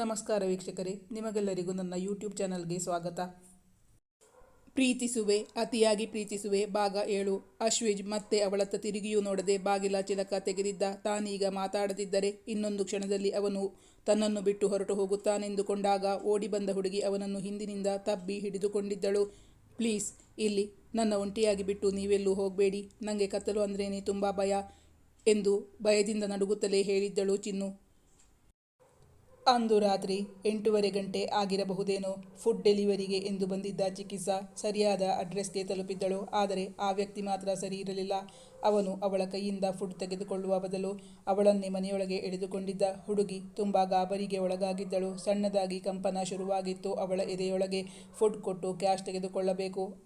ನಮಸ್ಕಾರ ವೀಕ್ಷಕರೇ, ನಿಮಗೆಲ್ಲರಿಗೂ ನನ್ನ ಯೂಟ್ಯೂಬ್ ಚಾನಲ್ಗೆ ಸ್ವಾಗತ. ಪ್ರೀತಿಸುವೆ, ಅತಿಯಾಗಿ ಪ್ರೀತಿಸುವೆ, ಭಾಗ ಏಳು. ಅಶ್ವಿಜ್ ಮತ್ತೆ ಅವಳತ್ತ ತಿರುಗಿಯೂ ನೋಡದೆ ಬಾಗಿಲ ಚಿಲಕ ತೆಗೆದಿದ್ದ. ತಾನೀಗ ಮಾತಾಡದಿದ್ದರೆ ಇನ್ನೊಂದು ಕ್ಷಣದಲ್ಲಿ ಅವನು ತನ್ನನ್ನು ಬಿಟ್ಟು ಹೊರಟು ಹೋಗುತ್ತಾನೆಂದುಕೊಂಡಾಗ ಓಡಿ ಬಂದ ಹುಡುಗಿ ಅವನನ್ನು ಹಿಂದಿನಿಂದ ತಬ್ಬಿ ಹಿಡಿದುಕೊಂಡಿದ್ದಳು. ಪ್ಲೀಸ್, ಇಲ್ಲಿ ನನ್ನ ಒಂಟಿಯಾಗಿ ಬಿಟ್ಟು ನೀವೆಲ್ಲೂ ಹೋಗಬೇಡಿ. ನನಗೆ ಕತ್ತಲು ಅಂದ್ರೇನೆ ತುಂಬ ಭಯ ಎಂದು ಭಯದಿಂದ ನಡುಗುತ್ತಲೇ ಹೇಳಿದ್ದಳು ಚಿನ್ನು. ಅಂದು ರಾತ್ರಿ ಎಂಟೂವರೆ ಗಂಟೆ ಆಗಿರಬಹುದೇನೋ ಫುಡ್ ಡೆಲಿವರಿಗೆ ಎಂದು ಬಂದಿದ್ದ ಚಿಕಿತ್ಸಾ ಸರಿಯಾದ ಅಡ್ರೆಸ್ಗೆ ತಲುಪಿದ್ದಳು. ಆದರೆ ಆ ವ್ಯಕ್ತಿ ಮಾತ್ರ ಸರಿ ಇರಲಿಲ್ಲ. ಅವನು ಅವಳ ಕೈಯಿಂದ ಫುಡ್ ತೆಗೆದುಕೊಳ್ಳುವ ಬದಲು ಅವಳನ್ನೇ ಮನೆಯೊಳಗೆ ಎಳೆದುಕೊಂಡಿದ್ದ. ಹುಡುಗಿ ತುಂಬ ಗಾಬರಿಗೆ ಒಳಗಾಗಿದ್ದಳು. ಸಣ್ಣದಾಗಿ ಕಂಪನ ಶುರುವಾಗಿತ್ತು. ಅವಳ ಎದೆಯೊಳಗೆ ಫುಡ್ ಕೊಟ್ಟು ಕ್ಯಾಶ್ ತೆಗೆದುಕೊಳ್ಳಬೇಕು.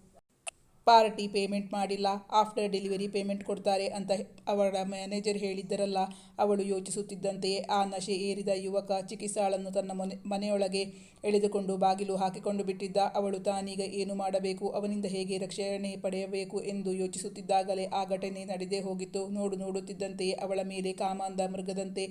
ಪಾರ್ಟಿ ಪೇಮೆಂಟ್ ಮಾಡಿಲ್ಲ, ಆಫ್ಟರ್ ಡೆಲಿವರಿ ಪೇಮೆಂಟ್ ಕೊಡ್ತಾರೆ ಅಂತ ಅವಳ ಮ್ಯಾನೇಜರ್ ಹೇಳಿದ್ದರಲ್ಲ, ಅವಳು ಯೋಚಿಸುತ್ತಿದ್ದಂತೆಯೇ ಆ ನಶೆ ಏರಿದ ಯುವಕ ಚಿಕಿತ್ಸಾಳನ್ನು ತನ್ನ ಮನೆ, ಮನೆಯೊಳಗೆ ಎಳೆದುಕೊಂಡು ಬಾಗಿಲು ಹಾಕಿಕೊಂಡು ಬಿಟ್ಟಿದ್ದ. ಅವಳು ತಾನೀಗ ಏನು ಮಾಡಬೇಕು, ಅವನಿಂದ ಹೇಗೆ ರಕ್ಷಣೆ ಪಡೆಯಬೇಕು ಎಂದು ಯೋಚಿಸುತ್ತಿದ್ದಾಗಲೇ ಆ ಘಟನೆ ನಡೆದೇ ಹೋಗಿತ್ತು. ನೋಡು ನೋಡುತ್ತಿದ್ದಂತೆಯೇ ಅವಳ ಮೇಲೆ ಕಾಮಾಂಧ ಮೃಗದಂತೆ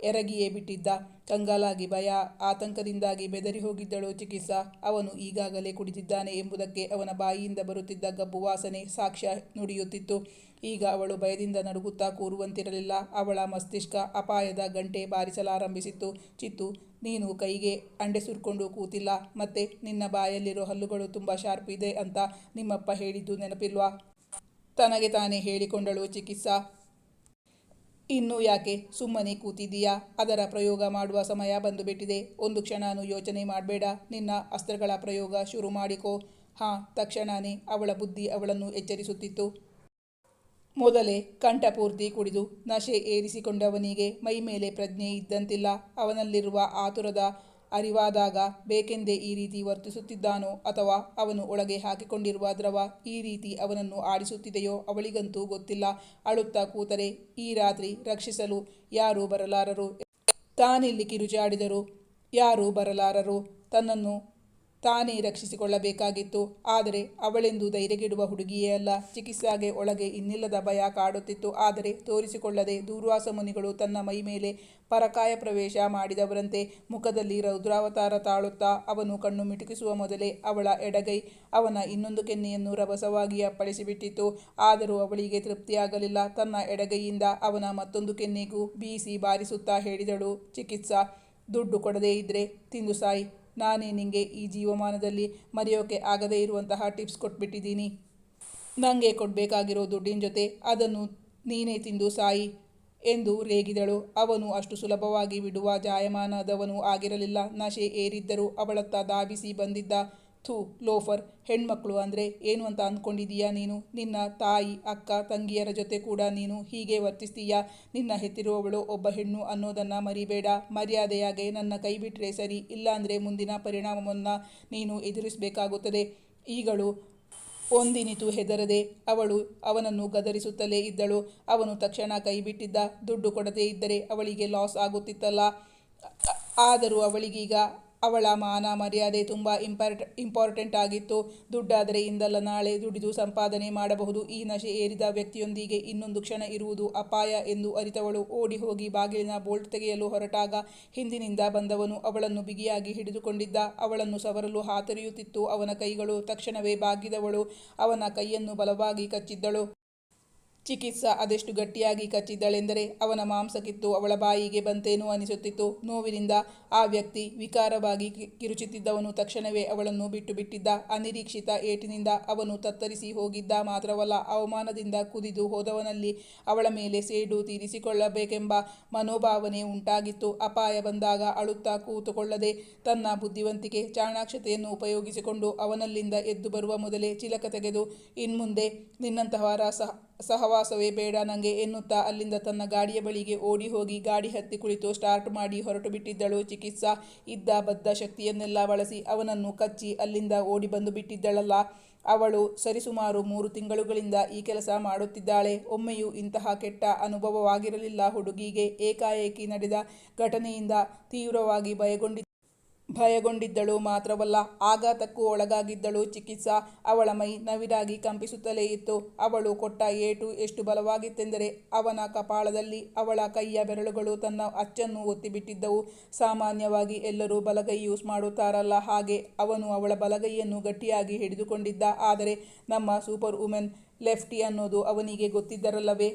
ಎರಗಿಯೇ ಬಿಟ್ಟಿದ್ದ. ಕಂಗಾಲಾಗಿ ಭಯ, ಆತಂಕದಿಂದಾಗಿ ಬೆದರಿ ಹೋಗಿದ್ದಳು ಚಿಕಿತ್ಸಾ. ಅವನು ಈಗಾಗಲೇ ಕುಡಿದಿದ್ದಾನೆ ಎಂಬುದಕ್ಕೆ ಅವನ ಬಾಯಿಯಿಂದ ಬರುತ್ತಿದ್ದ ಗಬ್ಬು ವಾಸನೆ ಸಾಕ್ಷ್ಯ ನುಡಿಯುತ್ತಿತ್ತು. ಈಗ ಅವಳು ಭಯದಿಂದ ನಡುಗುತ್ತಾ ಕೂರುವಂತಿರಲಿಲ್ಲ. ಅವಳ ಮಸ್ತಿಷ್ಕ ಅಪಾಯದ ಗಂಟೆ ಬಾರಿಸಲಾರಂಭಿಸಿತ್ತು. ಚಿತ್ತು, ನೀನು ಕೈಗೆ ಅಂಡೆ ಸುರ್ಕೊಂಡು ಕೂತಿಲ್ಲ, ಮತ್ತೆ ನಿನ್ನ ಬಾಯಲ್ಲಿರೋ ಹಲ್ಲುಗಳು ತುಂಬ ಶಾರ್ಪ್ ಇದೆ ಅಂತ ನಿಮ್ಮಪ್ಪ ಹೇಳಿದ್ದು ನೆನಪಿಲ್ವಾ? ತನಗೆ ತಾನೇ ಹೇಳಿಕೊಂಡಳು ಚಿಕಿತ್ಸಾ. ಇನ್ನು ಯಾಕೆ ಸುಮ್ಮನೆ ಕೂತಿದ್ದೀಯಾ? ಅದರ ಪ್ರಯೋಗ ಮಾಡುವ ಸಮಯ ಬಂದುಬಿಟ್ಟಿದೆ. ಒಂದು ಕ್ಷಣನೂ ಯೋಚನೆ ಮಾಡಬೇಡ. ನಿನ್ನ ಅಸ್ತ್ರಗಳ ಪ್ರಯೋಗ ಶುರು ಮಾಡಿಕೋ. ಹಾಂ, ತಕ್ಷಣನೇ ಅವಳ ಬುದ್ಧಿ ಅವಳನ್ನು ಎಚ್ಚರಿಸುತ್ತಿತ್ತು. ಮೊದಲೇ ಕಂಠಪೂರ್ತಿ ಕುಡಿದು ನಶೆ ಏರಿಸಿಕೊಂಡವನಿಗೆ ಮೈ ಮೇಲೆ ಪ್ರಜ್ಞೆ ಇದ್ದಂತಿಲ್ಲ. ಅವನಲ್ಲಿರುವ ಆತುರದ ಅರಿವಾದಾಗ ಬೇಕೆಂದೇ ಈ ರೀತಿ ವರ್ತಿಸುತ್ತಿದ್ದಾನೋ ಅಥವಾ ಅವನು ಒಳಗೆ ಹಾಕಿಕೊಂಡಿರುವ ದ್ರವ ಈ ರೀತಿ ಅವನನ್ನು ಆಡಿಸುತ್ತಿದೆಯೋ ಅವಳಿಗಂತೂ ಗೊತ್ತಿಲ್ಲ. ಅಳುತ್ತಾ ಕೂತರೆ, ಈ ರಾತ್ರಿ ರಕ್ಷಿಸಲು ಯಾರೂ ಬರಲಾರರು? ತಾನಿಲ್ಲಿ ಕಿರುಚಾಡಿದರು ಯಾರೂ ಬರಲಾರರು? ತನ್ನನ್ನು ತಾನೇ ರಕ್ಷಿಸಿಕೊಳ್ಳಬೇಕಾಗಿತ್ತು. ಆದರೆ ಅವಳೆಂದು ಧೈರ್ಯಗೆಡುವ ಹುಡುಗಿಯೇ ಅಲ್ಲ. ಚಿಕಿತ್ಸಾಗೆ ಒಳಗೆ ಇನ್ನಿಲ್ಲದ ಭಯ ಕಾಡುತ್ತಿತ್ತು. ಆದರೆ ತೋರಿಸಿಕೊಳ್ಳದೆ ದೂರ್ವಾಸ ಮುನಿಗಳು ತನ್ನ ಮೈ ಮೇಲೆ ಪರಕಾಯ ಪ್ರವೇಶ ಮಾಡಿದವರಂತೆ ಮುಖದಲ್ಲಿ ರೌದ್ರಾವತಾರ ತಾಳುತ್ತಾ ಅವನು ಕಣ್ಣು ಮಿಟುಕಿಸುವ ಮೊದಲೇ ಅವಳ ಎಡಗೈ ಅವನ ಇನ್ನೊಂದು ಕೆನ್ನೆಯನ್ನು ರಭಸವಾಗಿ ಅಪ್ಪಳಿಸಿಬಿಟ್ಟಿತ್ತು. ಆದರೂ ಅವಳಿಗೆ ತೃಪ್ತಿಯಾಗಲಿಲ್ಲ. ತನ್ನ ಎಡಗೈಯಿಂದ ಅವನ ಮತ್ತೊಂದು ಕೆನ್ನೆಗೂ ಬೀಸಿ ಬಾರಿಸುತ್ತಾ ಹೇಳಿದಳು, ಚಿಕಿತ್ಸಾ, ದುಡ್ಡು ಕೊಡದೇ ಇದ್ರೆ ತಿಂದು ಸಾಯಿ. ನಾನೇ ನಿಮಗೆ ಈ ಜೀವಮಾನದಲ್ಲಿ ಮರೆಯೋಕೆ ಆಗದೇ ಇರುವಂತಹ ಟಿಪ್ಸ್ ಕೊಟ್ಬಿಟ್ಟಿದ್ದೀನಿ. ನನಗೆ ಕೊಡಬೇಕಾಗಿರೋ ದುಡ್ಡಿನ ಜೊತೆ ಅದನ್ನು ನೀನೇ ತಿಂದು ಸಾಯಿ ಎಂದು ರೇಗಿದಳು. ಅವನು ಅಷ್ಟು ಸುಲಭವಾಗಿ ಬಿಡುವ ಜಾಯಮಾನದವನು ಆಗಿರಲಿಲ್ಲ. ನಶೆ ಏರಿದ್ದರೂ ಅವಳತ್ತ ದಾಬಿಸಿ ಬಂದಿದ್ದ ಥೂ ಲೋಫರ್, ಹೆಣ್ಮಕ್ಳು ಅಂದರೆ ಏನು ಅಂತ ಅಂದ್ಕೊಂಡಿದೀಯಾ ನೀನು? ನಿನ್ನ ತಾಯಿ, ಅಕ್ಕ, ತಂಗಿಯರ ಜೊತೆ ಕೂಡ ನೀನು ಹೀಗೆ ವರ್ತಿಸ್ತೀಯಾ? ನಿನ್ನ ಹೆತ್ತಿರುವವಳು ಒಬ್ಬ ಹೆಣ್ಣು ಅನ್ನೋದನ್ನು ಮರಿಬೇಡ. ಮರ್ಯಾದೆಯಾಗೆ ನನ್ನ ಕೈ ಬಿಟ್ಟರೆ ಸರಿ. ಇಲ್ಲಾಂದರೆ ಮುಂದಿನ ಪರಿಣಾಮವನ್ನು ನೀನು ಎದುರಿಸಬೇಕಾಗುತ್ತದೆ. ಈಗಳು ಒಂದಿನಿತು ಹೆದರದೆ ಅವಳು ಅವನನ್ನು ಗದರಿಸುತ್ತಲೇ ಇದ್ದಳು. ಅವನು ತಕ್ಷಣ ಕೈ ಬಿಟ್ಟಿದ್ದ ದುಡ್ಡು ಕೊಡದೇ ಇದ್ದರೆ ಅವಳಿಗೆ ಲಾಸ್ ಆಗುತ್ತಿತ್ತಲ್ಲ. ಆದರೂ ಅವಳಿಗೀಗ ಅವಳ ಮಾನ ಮರ್ಯಾದೆ ತುಂಬ ಇಂಪಾರ್ಟ್ ಇಂಪಾರ್ಟೆಂಟ್ ಆಗಿತ್ತು. ದುಡ್ಡಾದರೆ ಇಂದಲ್ಲ ನಾಳೆ ದುಡಿದು ಸಂಪಾದನೆ ಮಾಡಬಹುದು. ಈ ನಶೆ ಏರಿದ ವ್ಯಕ್ತಿಯೊಂದಿಗೆ ಇನ್ನೊಂದು ಕ್ಷಣ ಇರುವುದು ಅಪಾಯ ಎಂದು ಅರಿತವಳು. ಓಡಿ ಹೋಗಿ ಬಾಗಿಲಿನ ಬೋಲ್ಟ್ ತೆಗೆಯಲು ಹೊರಟಾಗ ಹಿಂದಿನಿಂದ ಬಂದವನು ಅವಳನ್ನು ಬಿಗಿಯಾಗಿ ಹಿಡಿದುಕೊಂಡಿದ್ದ. ಅವಳನ್ನು ಸವರಲು ಹಾತರಿಯುತ್ತಿತ್ತು. ಅವನ ಕೈಗಳು ತಕ್ಷಣವೇ ಬಾಗಿದವಳು. ಅವನ ಕೈಯನ್ನು ಬಲವಾಗಿ ಕಚ್ಚಿದ್ದಳು. ಚಿಕಿತ್ಸಾ ಅದೆಷ್ಟು ಗಟ್ಟಿಯಾಗಿ ಕಚ್ಚಿದ್ದಳೆಂದರೆ ಅವನ ಮಾಂಸ ಕಿತ್ತು ಅವಳ ಬಾಯಿಗೆ ಬಂತೇನೋ ಅನಿಸುತ್ತಿತ್ತು. ನೋವಿನಿಂದ ಆ ವ್ಯಕ್ತಿ ವಿಕಾರವಾಗಿ ಕಿರುಚುತ್ತಿದ್ದವನು ತಕ್ಷಣವೇ ಅವಳನ್ನು ಬಿಟ್ಟು ಬಿಟ್ಟಿದ್ದ. ಅನಿರೀಕ್ಷಿತ ಏಟಿನಿಂದ ಅವನು ತತ್ತರಿಸಿ ಹೋಗಿದ್ದ ಮಾತ್ರವಲ್ಲ, ಅವಮಾನದಿಂದ ಕುದಿದು ಹೋದವನಲ್ಲಿ ಅವಳ ಮೇಲೆ ಸೇಡು ತೀರಿಸಿಕೊಳ್ಳಬೇಕೆಂಬ ಮನೋಭಾವನೆ ಉಂಟಾಗಿತ್ತು. ಅಪಾಯ ಬಂದಾಗ ಅಳುತ್ತಾ ಕೂತುಕೊಳ್ಳದೆ ತನ್ನ ಬುದ್ಧಿವಂತಿಕೆ, ಚಾಣಾಕ್ಷತೆಯನ್ನು ಉಪಯೋಗಿಸಿಕೊಂಡು ಅವನಲ್ಲಿಂದ ಎದ್ದು ಬರುವ ಮೊದಲೇ ಚಿಲಕ ತೆಗೆದು, ಇನ್ಮುಂದೆ ನಿನ್ನಂತಹ ಸಹ ಸಹವಾಸವೇ ಬೇಡ ನನಗೆ ಎನ್ನುತ್ತಾ ಅಲ್ಲಿಂದ ತನ್ನ ಗಾಡಿಯ ಬಳಿಗೆ ಓಡಿ ಹೋಗಿ ಗಾಡಿ ಹತ್ತಿ ಕುಳಿತು ಸ್ಟಾರ್ಟ್ ಮಾಡಿ ಹೊರಟು ಬಿಟ್ಟಿದ್ದಳು. ಚಿಕಿತ್ಸಾ ಇದ್ದ ಬದ್ಧ ಶಕ್ತಿಯನ್ನೆಲ್ಲ ಬಳಸಿ ಅವನನ್ನು ಕಚ್ಚಿ ಅಲ್ಲಿಂದ ಓಡಿ ಬಂದು ಬಿಟ್ಟಿದ್ದಳಲ್ಲ. ಅವಳು ಸರಿಸುಮಾರು ಮೂರು ತಿಂಗಳುಗಳಿಂದ ಈ ಕೆಲಸ ಮಾಡುತ್ತಿದ್ದಾಳೆ. ಒಮ್ಮೆಯೂ ಇಂತಹ ಕೆಟ್ಟ ಅನುಭವವಾಗಿರಲಿಲ್ಲ. ಹುಡುಗಿಗೆ ಏಕಾಏಕಿ ನಡೆದ ಘಟನೆಯಿಂದ ತೀವ್ರವಾಗಿ ಭಯಗೊಂಡಿ ಭಯಗೊಂಡಿದ್ದಳು ಮಾತ್ರವಲ್ಲ, ಆಘಾತಕ್ಕೂ ಒಳಗಾಗಿದ್ದಳು ಚಿಕಿತ್ಸಾ. ಅವಳ ಮೈ ನವಿರಾಗಿ ಕಂಪಿಸುತ್ತಲೇ ಇತ್ತು. ಅವಳು ಕೊಟ್ಟ ಏಟು ಎಷ್ಟು ಬಲವಾಗಿತ್ತೆಂದರೆ, ಅವನ ಕಪಾಳದಲ್ಲಿ ಅವಳ ಕೈಯ ಬೆರಳುಗಳು ತನ್ನ ಅಚ್ಚನ್ನು ಒತ್ತಿಬಿಟ್ಟಿದ್ದವು. ಸಾಮಾನ್ಯವಾಗಿ ಎಲ್ಲರೂ ಬಲಗೈ ಯೂಸ್ ಮಾಡುತ್ತಾರಲ್ಲ, ಹಾಗೆ ಅವನು ಅವಳ ಬಲಗೈಯನ್ನು ಗಟ್ಟಿಯಾಗಿ ಹಿಡಿದುಕೊಂಡಿದ್ದ. ಆದರೆ ನಮ್ಮ ಸೂಪರ್ ವುಮೆನ್ ಲೆಫ್ಟಿ ಅನ್ನೋದು ಅವನಿಗೆ ಗೊತ್ತಿದ್ದರಲ್ಲವೇ?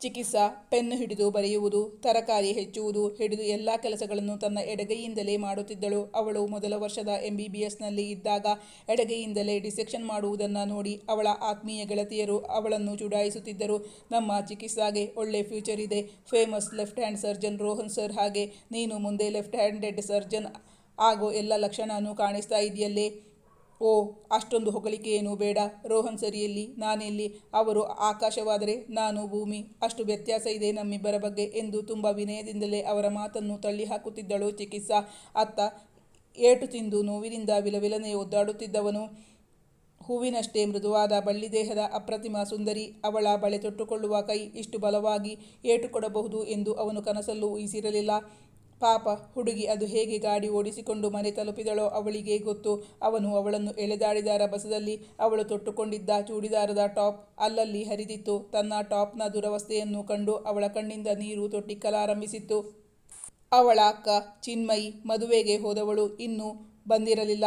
ಚಿಕಿತ್ಸಾ, ಪೆನ್ನು ಹಿಡಿದು ಬರೆಯುವುದು, ತರಕಾರಿ ಹೆಚ್ಚುವುದು, ಹಿಡಿದು ಎಲ್ಲ ಕೆಲಸಗಳನ್ನು ತನ್ನ ಎಡಗೈಯಿಂದಲೇ ಮಾಡುತ್ತಿದ್ದಳು. ಅವಳು ಮೊದಲ ವರ್ಷದ ಎಂ ಬಿ ಬಿ ಎಸ್ನಲ್ಲಿ ಇದ್ದಾಗ ಎಡಗೈಯಿಂದಲೇ ಡಿಸೆಕ್ಷನ್ ಮಾಡುವುದನ್ನು ನೋಡಿ ಅವಳ ಆತ್ಮೀಯ ಗೆಳತಿಯರು ಅವಳನ್ನು ಚುಡಾಯಿಸುತ್ತಿದ್ದರು. ನಮ್ಮ ಚಿಕಿತ್ಸಾಗೆ ಒಳ್ಳೆ ಫ್ಯೂಚರ್ ಇದೆ. Famous left hand surgeon Rohan sir ಹಾಗೆ. ನೀನು ಮುಂದೆ ಲೆಫ್ಟ್ ಹ್ಯಾಂಡೆಡ್ ಸರ್ಜನ್ ಆಗೋ ಎಲ್ಲ ಲಕ್ಷಣನೂ ಕಾಣಿಸ್ತಾ ಇದೆಯಲ್ಲೇ? ಓ, ಅಷ್ಟೊಂದು ಹೊಗಳಿಕೆ ಏನೂ ಬೇಡ. ರೋಹನ್ ಸರಿಯಲ್ಲಿ, ನಾನೆಲ್ಲಿ. ಅವರು ಆಕಾಶವಾದರೆ ನಾನು ಭೂಮಿ. ಅಷ್ಟು ವ್ಯತ್ಯಾಸ ಇದೆ ನಮ್ಮಿಬ್ಬರ ಬಗ್ಗೆ ಎಂದು ತುಂಬ ವಿನಯದಿಂದಲೇ ಅವರ ಮಾತನ್ನು ತಳ್ಳಿ ಹಾಕುತ್ತಿದ್ದಳು ಚಿಕಿತ್ಸಾ. ಅತ್ತ ಏಟು ತಿಂದು ನೋವಿನಿಂದ ವಿಲವಿಲನೆ ಒದ್ದಾಡುತ್ತಿದ್ದವನು. ಹೂವಿನಷ್ಟೇ ಮೃದುವಾದ ಬಳ್ಳಿ ದೇಹದ ಅಪ್ರತಿಮ ಸುಂದರಿ. ಅವಳ ಬಳೆ ತೊಟ್ಟುಕೊಳ್ಳುವ ಕೈ ಇಷ್ಟು ಬಲವಾಗಿ ಏಟು ಕೊಡಬಹುದು ಎಂದು ಅವನು ಕನಸಲ್ಲೂ ಊಹಿಸಿರಲಿಲ್ಲ ಪಾಪ, ಹುಡುಗಿ ಅದು ಹೇಗೆ ಗಾಡಿ ಓಡಿಸಿಕೊಂಡು ಮನೆ ತಲುಪಿದಳೋ ಅವಳಿಗೆ ಗೊತ್ತು. ಅವನು ಅವಳನ್ನು ಎಳೆದಾಡಿದ ಬಸದಲ್ಲಿ ಅವಳು ತೊಟ್ಟುಕೊಂಡಿದ್ದ ಚೂಡಿದಾರದ ಟಾಪ್ ಅಲ್ಲಲ್ಲಿ ಹರಿದಿತ್ತು. ತನ್ನ ಟಾಪ್ನ ದುರವಸ್ಥೆಯನ್ನು ಕಂಡು ಅವಳ ಕಣ್ಣಿಂದ ನೀರು ತೊಟ್ಟಿಕ್ಕಲಾರಂಭಿಸಿತ್ತು. ಅವಳ ಅಕ್ಕ ಚಿನ್ಮಯಿ ಮದುವೆಗೆ ಹೋದವಳು ಇನ್ನೂ ಬಂದಿರಲಿಲ್ಲ.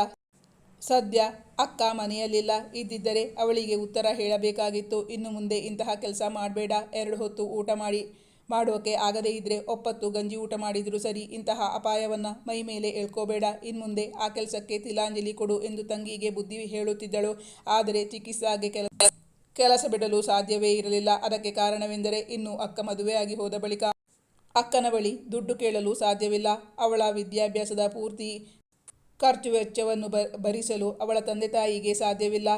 ಸದ್ಯ ಅಕ್ಕ ಮನೆಯಲ್ಲಿಲ್ಲ. ಇದ್ದಿದ್ದರೆ ಅವಳಿಗೆ ಉತ್ತರ ಹೇಳಬೇಕಾಗಿತ್ತು. ಇನ್ನು ಮುಂದೆ ಇಂತಹ ಕೆಲಸ ಮಾಡಬೇಡ. ಎರಡು ಹೊತ್ತು ಊಟ ಮಾಡಿ. ಮಾಡೋಕೆ ಆಗದೇ ಇದ್ರೆ ಒಪ್ಪತ್ತು ಗಂಜಿ ಊಟ ಮಾಡಿದ್ರು ಸರಿ, ಇಂತಹ ಅಪಾಯವನ್ನು ಮೈ ಮೇಲೆ ಎಳ್ಕೋಬೇಡ, ಇನ್ಮುಂದೆ ಆ ಕೆಲಸಕ್ಕೆ ತಿಲಾಂಜಲಿ ಕೊಡು ಎಂದು ತಂಗಿಗೆ ಬುದ್ಧಿ ಹೇಳುತ್ತಿದ್ದಳು. ಆದರೆ ಚಿಕಿತ್ಸಾಗೆ ಕೆಲ, ಕೆಲಸ ಬಿಡಲು ಸಾಧ್ಯವೇ ಇರಲಿಲ್ಲ. ಅದಕ್ಕೆ ಕಾರಣವೆಂದರೆ ಇನ್ನು ಅಕ್ಕ ಮದುವೆಯಾಗಿ ಹೋದ ಬಳಿಕ ಅಕ್ಕನ ಬಳಿ ದುಡ್ಡು ಕೇಳಲು ಸಾಧ್ಯವಿಲ್ಲ. ಅವಳ ವಿದ್ಯಾಭ್ಯಾಸದ ಪೂರ್ತಿ ಖರ್ಚು ವೆಚ್ಚವನ್ನು ಭರಿಸಲು ಅವಳ ತಂದೆ ತಾಯಿಗೆ ಸಾಧ್ಯವಿಲ್ಲ.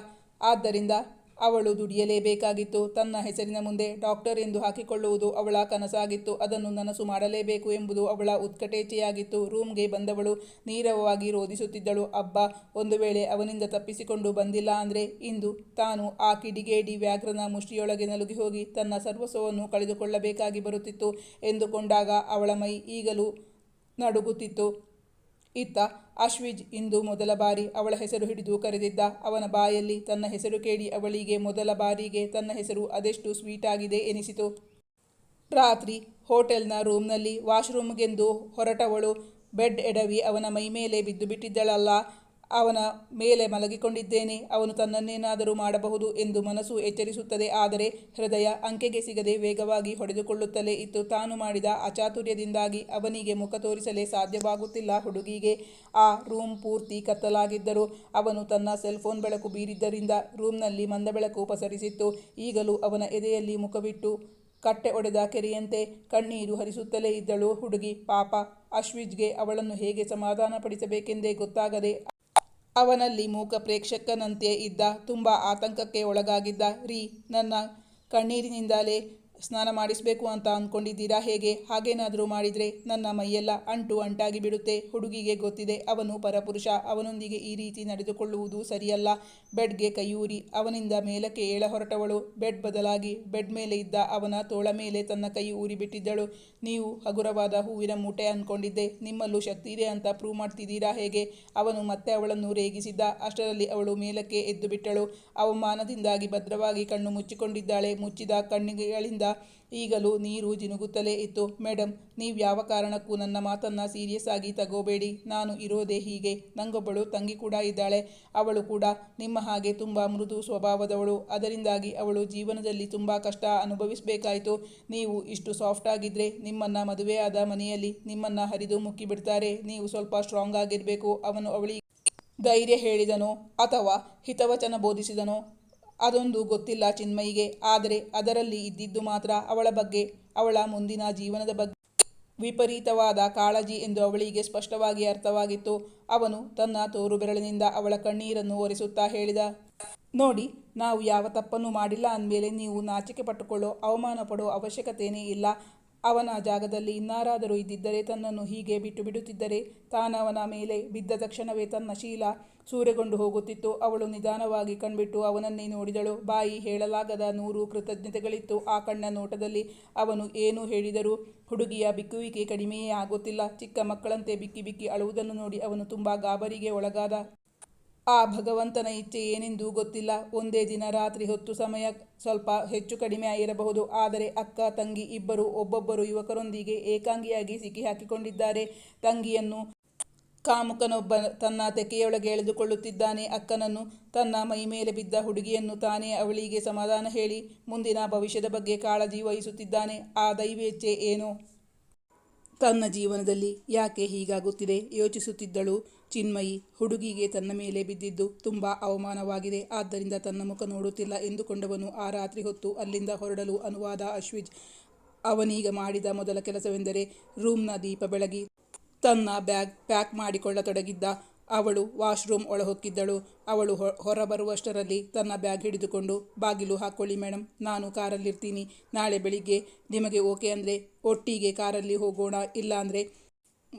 ಆದ್ದರಿಂದ ಅವಳು ದುಡಿಯಲೇಬೇಕಾಗಿತ್ತು. ತನ್ನ ಹೆಸರಿನ ಮುಂದೆ ಡಾಕ್ಟರ್ ಎಂದು ಹಾಕಿಕೊಳ್ಳುವುದು ಅವಳ ಕನಸಾಗಿತ್ತು. ಅದನ್ನು ನನಸು ಮಾಡಲೇಬೇಕು ಎಂಬುದು ಅವಳ ಉತ್ಕಟೇಚೆಯಾಗಿತ್ತು. ರೂಮ್ಗೆ ಬಂದವಳು ನೀರವವಾಗಿ ರೋಧಿಸುತ್ತಿದ್ದಳು ಅಬ್ಬ, ಒಂದು ವೇಳೆ ಅವನಿಂದ ತಪ್ಪಿಸಿಕೊಂಡು ಬಂದಿಲ್ಲ ಅಂದರೆ ಇಂದು ತಾನು ಆ ಕಿಡಿಗೇಡಿ ವ್ಯಾಘ್ರನ ಮುಷ್ಟಿಯೊಳಗೆ ನಲುಗಿ ಹೋಗಿ ತನ್ನ ಸರ್ವಸ್ವವನ್ನು ಕಳೆದುಕೊಳ್ಳಬೇಕಾಗಿ ಬರುತ್ತಿತ್ತು ಎಂದುಕೊಂಡಾಗ ಅವಳ ಮೈ ಈಗಲೂ ನಡುಗುತ್ತಿತ್ತು. ಇತ್ತ ಅಶ್ವಿಜ್ ಇಂದು ಮೊದಲ ಬಾರಿ ಅವಳ ಹೆಸರು ಹಿಡಿದು ಕರೆದಿದ್ದ ಅವನ ಬಾಯಲ್ಲಿ ತನ್ನ ಹೆಸರು ಕೇಳಿ ಅವಳಿಗೆ ಮೊದಲ ಬಾರಿಗೆ ತನ್ನ ಹೆಸರು ಅದೆಷ್ಟು ಸ್ವೀಟ್ ಆಗಿದೆ ಎನಿಸಿತು. ರಾತ್ರಿ ಹೋಟೆಲ್ನ ರೂಮ್ನಲ್ಲಿ ವಾಶ್ರೂಮ್ಗೆಂದು ಹೊರಟವಳು. ಬೆಡ್ ಎಡವಿ ಅವನ ಮೈಮೇಲೆ ಬಿದ್ದು ಬಿಟ್ಟಿದ್ದಳಲ್ಲ ಅವನ ಮೇಲೆ ಮಲಗಿಕೊಂಡಿದ್ದೇನೆ, ಅವನು ತನ್ನನ್ನೇನಾದರೂ ಮಾಡಬಹುದು ಎಂದು ಮನಸ್ಸು ಎಚ್ಚರಿಸುತ್ತದೆ, ಆದರೆ ಹೃದಯ ಅಂಕೆಗೆ ಸಿಗದೆ ವೇಗವಾಗಿ ಹೊಡೆದುಕೊಳ್ಳುತ್ತಲೇ ಇತ್ತು. ತಾನು ಮಾಡಿದ ಅಚಾತುರ್ಯದಿಂದಾಗಿ ಅವನಿಗೆ ಮುಖ ತೋರಿಸಲೇ ಸಾಧ್ಯವಾಗುತ್ತಿಲ್ಲ. ಹುಡುಗಿಗೆ ಆ ರೂಮ್ ಪೂರ್ತಿ ಕತ್ತಲಾಗಿದ್ದರು ಅವನು ತನ್ನ ಸೆಲ್ಫೋನ್ ಬೆಳಕು ಬೀರಿದ್ದರಿಂದ ರೂಮ್ನಲ್ಲಿ ಮಂದ ಬೆಳಕು ಪಸರಿಸಿತ್ತು. ಈಗಲೂ ಅವನ ಎದೆಯಲ್ಲಿ ಮುಖವಿಟ್ಟು ಕಟ್ಟೆ ಒಡೆದ ಕೆರೆಯಂತೆ ಕಣ್ಣೀರು ಹರಿಸುತ್ತಲೇ ಇದ್ದಳು. ಹುಡುಗಿ ಪಾಪ ಅಶ್ವಿಜ್ಗೆ ಅವಳನ್ನು ಹೇಗೆ ಸಮಾಧಾನಪಡಿಸಬೇಕೆಂದೇ ಗೊತ್ತಾಗದೆ ಅವನಲ್ಲಿ ಮೂಕ ಪ್ರೇಕ್ಷಕನಂತೆ ಇದ್ದ ತುಂಬ ಆತಂಕಕ್ಕೆ ಒಳಗಾಗಿದ್ದ ರೀ ನನ್ನ ಕಣ್ಣೀರಿನಿಂದಲೇ ಸ್ನಾನ ಮಾಡಿಸಬೇಕು ಅಂತ ಅಂದ್ಕೊಂಡಿದ್ದೀರಾ ಹೇಗೆ? ಹಾಗೇನಾದರೂ ಮಾಡಿದರೆ ನನ್ನ ಮೈಯೆಲ್ಲ ಅಂಟು ಅಂಟಾಗಿ ಬಿಡುತ್ತೆ. ಹುಡುಗಿಗೆ ಗೊತ್ತಿದೆ, ಅವನು ಪರಪುರುಷ. ಅವನೊಂದಿಗೆ ಈ ರೀತಿ ನಡೆದುಕೊಳ್ಳುವುದು ಸರಿಯಲ್ಲ. ಬೆಡ್ಗೆ ಕೈಯೂರಿ. ಅವನಿಂದ ಮೇಲಕ್ಕೆ ಏಳ ಹೊರಟವಳು. ಬೆಡ್ ಬದಲಾಗಿ ಬೆಡ್ ಮೇಲೆ ಇದ್ದ ಅವನ ತೋಳ ಮೇಲೆ ತನ್ನ ಕೈ ಊರಿ ಬಿಟ್ಟಿದ್ದಳು ನೀವು ಹಗುರವಾದ ಹೂವಿನ ಮೂಟೆ ಅಂದ್ಕೊಂಡಿದ್ದೆ ನಿಮ್ಮಲ್ಲೂ ಶಕ್ತಿ ಇದೆ ಅಂತ ಪ್ರೂವ್ ಮಾಡ್ತಿದ್ದೀರಾ ಹೇಗೆ? ಅವನು ಮತ್ತೆ ಅವಳನ್ನು ರೇಗಿಸಿದ್ದ. ಅಷ್ಟರಲ್ಲಿ ಅವಳು ಮೇಲಕ್ಕೆ ಎದ್ದು ಬಿಟ್ಟಳು. ಅವಮಾನದಿಂದಾಗಿ ಭದ್ರವಾಗಿ ಕಣ್ಣು ಮುಚ್ಚಿಕೊಂಡಿದ್ದಾಳೆ. ಮುಚ್ಚಿದ ಕಣ್ಣುಗಳಿಂದ ಈಗಲೂ ನೀರು ಜಿನುಗುತ್ತಲೇ ಇತ್ತು. ಮೇಡಮ್ ನೀವು ಯಾವ ಕಾರಣಕ್ಕೂ ನನ್ನ ಮಾತನ್ನು ಸೀರಿಯಸ್ ಆಗಿ ತಗೋಬೇಡಿ. ನಾನು ಇರೋದೇ ಹೀಗೆ. ನಂಗೊಬ್ಬಳು ತಂಗಿ ಕೂಡ ಇದ್ದಾಳೆ. ಅವಳು ಕೂಡ ನಿಮ್ಮ ಹಾಗೆ ತುಂಬ ಮೃದು ಸ್ವಭಾವದವಳು. ಅದರಿಂದಾಗಿ ಅವಳು ಜೀವನದಲ್ಲಿ ತುಂಬ ಕಷ್ಟ ಅನುಭವಿಸಬೇಕಾಯಿತು. ನೀವು ಇಷ್ಟು ಸಾಫ್ಟ್ ಆಗಿದ್ದರೆ ನಿಮ್ಮನ್ನು ಮದುವೆಯಾದ ಮನೆಯಲ್ಲಿ ನಿಮ್ಮನ್ನು ಹರಿದು ಮುಕ್ಕಿಬಿಡ್ತಾರೆ ನೀವು ಸ್ವಲ್ಪ ಸ್ಟ್ರಾಂಗ್ ಆಗಿರಬೇಕು. ಅವನು ಅವಳಿ ಧೈರ್ಯ ಹೇಳಿದನೋ. ಅಥವಾ ಹಿತವಚನ ಬೋಧಿಸಿದನೋ. ಅದೊಂದು ಗೊತ್ತಿಲ್ಲ ಚಿನ್ಮಯಿಗೆ. ಆದರೆ ಅದರಲ್ಲಿ ಇದ್ದಿದ್ದು ಮಾತ್ರ ಅವಳ ಬಗ್ಗೆ, ಅವಳ ಮುಂದಿನ ಜೀವನದ ಬಗ್ಗೆ. ವಿಪರೀತವಾದ ಕಾಳಜಿ ಎಂದು ಅವಳಿಗೆ ಸ್ಪಷ್ಟವಾಗಿ ಅರ್ಥವಾಗಿತ್ತು. ಅವನು ತನ್ನ ತೋರು ಬೆರಳಿನಿಂದ ಅವಳ ಕಣ್ಣೀರನ್ನು ಒರೆಸುತ್ತಾ ಹೇಳಿದ, ನೋಡಿ, ನಾವು ಯಾವ ತಪ್ಪನ್ನು ಮಾಡಿಲ್ಲ ಅಂದಮೇಲೆ ನೀವು ನಾಚಿಕೆ ಪಟ್ಟುಕೊಳ್ಳೋ, ಅವಮಾನ ಪಡೋ ಅವಶ್ಯಕತೆಯೇ ಇಲ್ಲ. ಅವನ ಜಾಗದಲ್ಲಿ ಇನ್ನಾರಾದರೂ ಇದ್ದಿದ್ದರೆ ತನ್ನನ್ನು ಹೀಗೆ ಬಿಟ್ಟು ಬಿಡುತ್ತಿದ್ದರೆ ತಾನವನ ಮೇಲೆ ಬಿದ್ದ ತಕ್ಷಣವೇ ತನ್ನ ಶೀಲ ಸೂರೆಗೊಂಡು ಹೋಗುತ್ತಿತ್ತು. ಅವಳು ನಿಧಾನವಾಗಿ ಕಣ್ಬಿಟ್ಟು ಅವನನ್ನೇ ನೋಡಿದಳು. ಬಾಯಿ ಹೇಳಲಾಗದ ನೂರು ಕೃತಜ್ಞತೆಗಳಿತ್ತು. ಆ ಕಣ್ಣ ನೋಟದಲ್ಲಿ ಅವನು ಏನು ಹೇಳಿದರೂ ಹುಡುಗಿಯ ಬಿಕ್ಕುವಿಕೆ ಕಡಿಮೆಯೇ ಆಗುತ್ತಿಲ್ಲ. ಚಿಕ್ಕ ಮಕ್ಕಳಂತೆ ಬಿಕ್ಕಿ ಬಿಕ್ಕಿ ಅಳುವುದನ್ನು ನೋಡಿ ಅವನು ತುಂಬ ಗಾಬರಿಗೆ ಒಳಗಾದ. ಆ ಭಗವಂತನ ಇಚ್ಛೆ ಏನೆಂದು ಗೊತ್ತಿಲ್ಲ. ಒಂದೇ ದಿನ ರಾತ್ರಿ ಹೊತ್ತು ಸಮಯ ಸ್ವಲ್ಪ ಹೆಚ್ಚು ಕಡಿಮೆ ಆಗಿರಬಹುದು. ಆದರೆ ಅಕ್ಕ, ತಂಗಿ ಇಬ್ಬರು ಒಬ್ಬೊಬ್ಬರು ಯುವಕರೊಂದಿಗೆ ಏಕಾಂಗಿಯಾಗಿ ಸಿಕ್ಕಿಹಾಕಿಕೊಂಡಿದ್ದಾರೆ ತಂಗಿಯನ್ನು ಕಾಮುಕನೊಬ್ಬ ತನ್ನ ತೆಕೆಯೊಳಗೆ ಎಳೆದುಕೊಳ್ಳುತ್ತಿದ್ದಾನೆ. ಅಕ್ಕನನ್ನು ತನ್ನ ಮೈಮೇಲೆ ಬಿದ್ದ ಹುಡುಗಿಯನ್ನು ತಾನೇ ಅವಳಿಗೆ ಸಮಾಧಾನ ಹೇಳಿ ಮುಂದಿನ ಭವಿಷ್ಯದ ಬಗ್ಗೆ ಕಾಳಜಿ ವಹಿಸುತ್ತಿದ್ದಾನೆ. ಆ ದೈವೇಚ್ಛೆ ಏನೋ? ತನ್ನ ಜೀವನದಲ್ಲಿ ಯಾಕೆ ಹೀಗಾಗುತ್ತಿದೆ? ಯೋಚಿಸುತ್ತಿದ್ದಳು. ಚಿನ್ಮಯಿ ಹುಡುಗಿಗೆ ತನ್ನ ಮೇಲೆ ಬಿದ್ದಿದ್ದು ತುಂಬ ಅವಮಾನವಾಗಿದೆ. ಆದ್ದರಿಂದ ತನ್ನ ಮುಖ ನೋಡುತ್ತಿಲ್ಲ ಎಂದುಕೊಂಡವನು ಆ ರಾತ್ರಿ ಹೊತ್ತು ಅಲ್ಲಿಂದ ಹೊರಡಲು ಅನುವಾದ ಅಶ್ವಿಜ್ ಅವನೀಗ ಮಾಡಿದ ಮೊದಲ ಕೆಲಸವೆಂದರೆ ರೂಮ್ನ ದೀಪ ಬೆಳಗಿ ತನ್ನ ಬ್ಯಾಗ್ ಪ್ಯಾಕ್ ಮಾಡಿಕೊಳ್ಳತೊಡಗಿದ್ದ ಅವಳು ವಾಶ್ರೂಮ್ ಒಳಹೊಕ್ಕಿದ್ದಳು. ಅವಳು ಹೊರಬರುವಷ್ಟರಲ್ಲಿ ತನ್ನ ಬ್ಯಾಗ್ ಹಿಡಿದುಕೊಂಡು, ಬಾಗಿಲು ಹಾಕ್ಕೊಳ್ಳಿ ಮೇಡಮ್ ನಾನು ಕಾರಲ್ಲಿರ್ತೀನಿ. ನಾಳೆ ಬೆಳಿಗ್ಗೆ ನಿಮಗೆ ಓಕೆ ಅಂದರೆ ಒಟ್ಟಿಗೆ ಕಾರಲ್ಲಿ ಹೋಗೋಣ ಇಲ್ಲಾಂದರೆ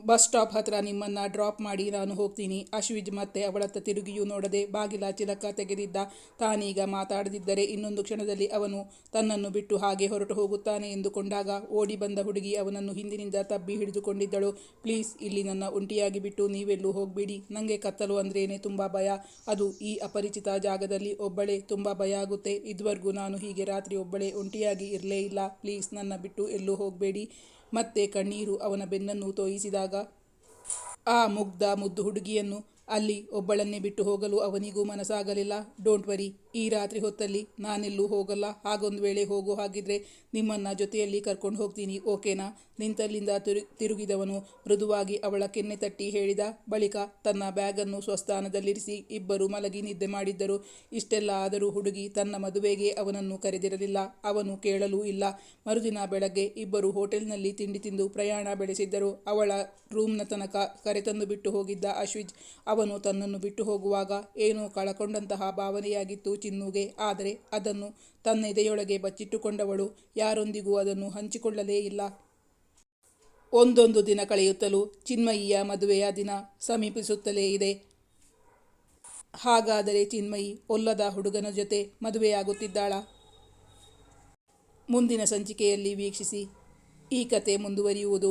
ಬಸ್ ಸ್ಟಾಪ್ ಹತ್ರ ನಿಮ್ಮನ್ನು ಡ್ರಾಪ್ ಮಾಡಿ ನಾನು ಹೋಗ್ತೀನಿ. ಅಶ್ವಿಜ್ ಮತ್ತೆ ಅವಳತ್ತ ತಿರುಗಿಯೂ ನೋಡದೆ ಬಾಗಿಲ ಚಿಲಕ ತೆಗೆದಿದ್ದ ತಾನೀಗ ಮಾತಾಡದಿದ್ದರೆ ಇನ್ನೊಂದು ಕ್ಷಣದಲ್ಲಿ ಅವನು ತನ್ನನ್ನು ಬಿಟ್ಟು ಹಾಗೆ ಹೊರಟು ಹೋಗುತ್ತಾನೆ ಎಂದುಕೊಂಡಾಗ ಓಡಿ ಬಂದ ಹುಡುಗಿ ಅವನನ್ನು ಹಿಂದಿನಿಂದ ತಬ್ಬಿ ಹಿಡಿದುಕೊಂಡಿದ್ದಳು. ಪ್ಲೀಸ್, ಇಲ್ಲಿ ನನ್ನ ಒಂಟಿಯಾಗಿ ಬಿಟ್ಟು ನೀವೆಲ್ಲೂ ಹೋಗಬೇಡಿ. ನನಗೆ ಕತ್ತಲು ಅಂದ್ರೇನೆ ತುಂಬ ಭಯ. ಅದು ಈ ಅಪರಿಚಿತ ಜಾಗದಲ್ಲಿ ಒಬ್ಬಳೇ ತುಂಬ ಭಯ ಆಗುತ್ತೆ. ಇದುವರೆಗೂ ನಾನು ಹೀಗೆ ರಾತ್ರಿ ಒಬ್ಬಳೇ ಒಂಟಿಯಾಗಿ ಇರಲೇ ಇಲ್ಲ. ಪ್ಲೀಸ್, ನನ್ನ ಬಿಟ್ಟು ಎಲ್ಲೂ ಹೋಗಬೇಡಿ. ಮತ್ತೆ ಕಣ್ಣೀರು ಅವನ ಬೆನ್ನನ್ನು ತೋಯಿಸಿದಾಗ, ಆ ಮುಗ್ಧ ಮುದ್ದು ಹುಡುಗಿಯನ್ನು ಅಲ್ಲಿ ಒಬ್ಬಳನ್ನೇ ಬಿಟ್ಟು ಹೋಗಲು ಅವನಿಗೂ ಮನಸ್ಸಾಗಲಿಲ್ಲ. Don't worry. ಈ ರಾತ್ರಿ ಹೊತ್ತಲ್ಲಿ ನಾನೆಲ್ಲೂ ಹೋಗಲ್ಲ. ಹಾಗೊಂದು ವೇಳೆ ಹೋಗೋ ಹಾಗಿದ್ರೆ ನಿಮ್ಮನ್ನು ಜೊತೆಯಲ್ಲಿ ಕರ್ಕೊಂಡು ಹೋಗ್ತೀನಿ, ಓಕೆನಾ? ನಿಂತಲ್ಲಿಂದ ತಿರು, ತಿರುಗಿದವನು ಮೃದುವಾಗಿ ಅವಳ ಕೆನ್ನೆ ತಟ್ಟಿ ಹೇಳಿದ ಬಳಿಕ ತನ್ನ ಬ್ಯಾಗನ್ನು ಸ್ವಸ್ಥಾನದಲ್ಲಿರಿಸಿ ಇಬ್ಬರು ಮಲಗಿ ನಿದ್ದೆ ಮಾಡಿದ್ದರು. ಇಷ್ಟೆಲ್ಲ ಆದರೂ ಹುಡುಗಿ ತನ್ನ ಮದುವೆಗೆ ಅವನನ್ನು ಕರೆದಿರಲಿಲ್ಲ. ಅವನು ಕೇಳಲೂ ಇಲ್ಲ. ಮರುದಿನ ಬೆಳಗ್ಗೆ ಇಬ್ಬರು ಹೋಟೆಲ್ನಲ್ಲಿ ತಿಂಡಿ ತಿಂದು ಪ್ರಯಾಣ ಬೆಳೆಸಿದ್ದರು. ಅವಳ ರೂಮ್ನ ತನಕ ಕರೆತಂದು ಬಿಟ್ಟು ಹೋಗಿದ್ದ ಅಶ್ವಿಜ್ ಅವನು ತನ್ನನ್ನು ಬಿಟ್ಟು ಹೋಗುವಾಗ ಏನೋ ಕಳಕೊಂಡಂತಹ ಭಾವನೆಯಾಗಿತ್ತು. ಚಿನ್ನುಗೆ ಆದರೆ ಅದನ್ನು ತನ್ನ ಎದೆಯೊಳಗೆ ಬಚ್ಚಿಟ್ಟುಕೊಂಡವಳು, ಯಾರೊಂದಿಗೂ ಅದನ್ನು ಹಂಚಿಕೊಳ್ಳಲೇ ಇಲ್ಲ. ಒಂದೊಂದು ದಿನ ಕಳೆಯುತ್ತಲೂ ಚಿನ್ಮಯಿಯ ಮದುವೆಯ ದಿನ ಸಮೀಪಿಸುತ್ತಲೇ ಇದೆ. ಹಾಗಾದರೆ ಚಿನ್ಮಯಿ ಒಲ್ಲದ ಹುಡುಗನ ಜೊತೆ ಮದುವೆಯಾಗುತ್ತಿದ್ದಾಳ? ಮುಂದಿನ ಸಂಚಿಕೆಯಲ್ಲಿ ವೀಕ್ಷಿಸಿ ಈ ಕತೆ ಮುಂದುವರಿಯುವುದು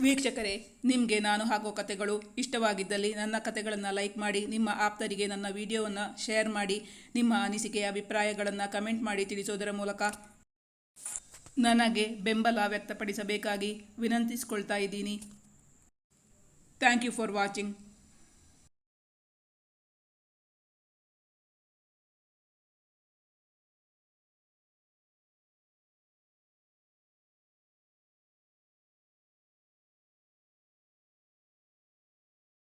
ವೀಕ್ಷಕರೇ, ನಿಮಗೆ ನಾನು ಹಾಕೋ ಕತೆಗಳು ಇಷ್ಟವಾಗಿದ್ದಲ್ಲಿ ನನ್ನ ಕತೆಗಳನ್ನು ಲೈಕ್ ಮಾಡಿ, ನಿಮ್ಮ ಆಪ್ತರಿಗೆ ನನ್ನ ವಿಡಿಯೋವನ್ನು ಶೇರ್ ಮಾಡಿ, ನಿಮ್ಮ ಅನಿಸಿಕೆಯ ಅಭಿಪ್ರಾಯಗಳನ್ನು ಕಮೆಂಟ್ ಮಾಡಿ ತಿಳಿಸೋದರ ಮೂಲಕ ನನಗೆ ಬೆಂಬಲ ವ್ಯಕ್ತಪಡಿಸಬೇಕಾಗಿ ವಿನಂತಿಸಿಕೊಳ್ತಾ ಇದ್ದೀನಿ. Thank you for watching.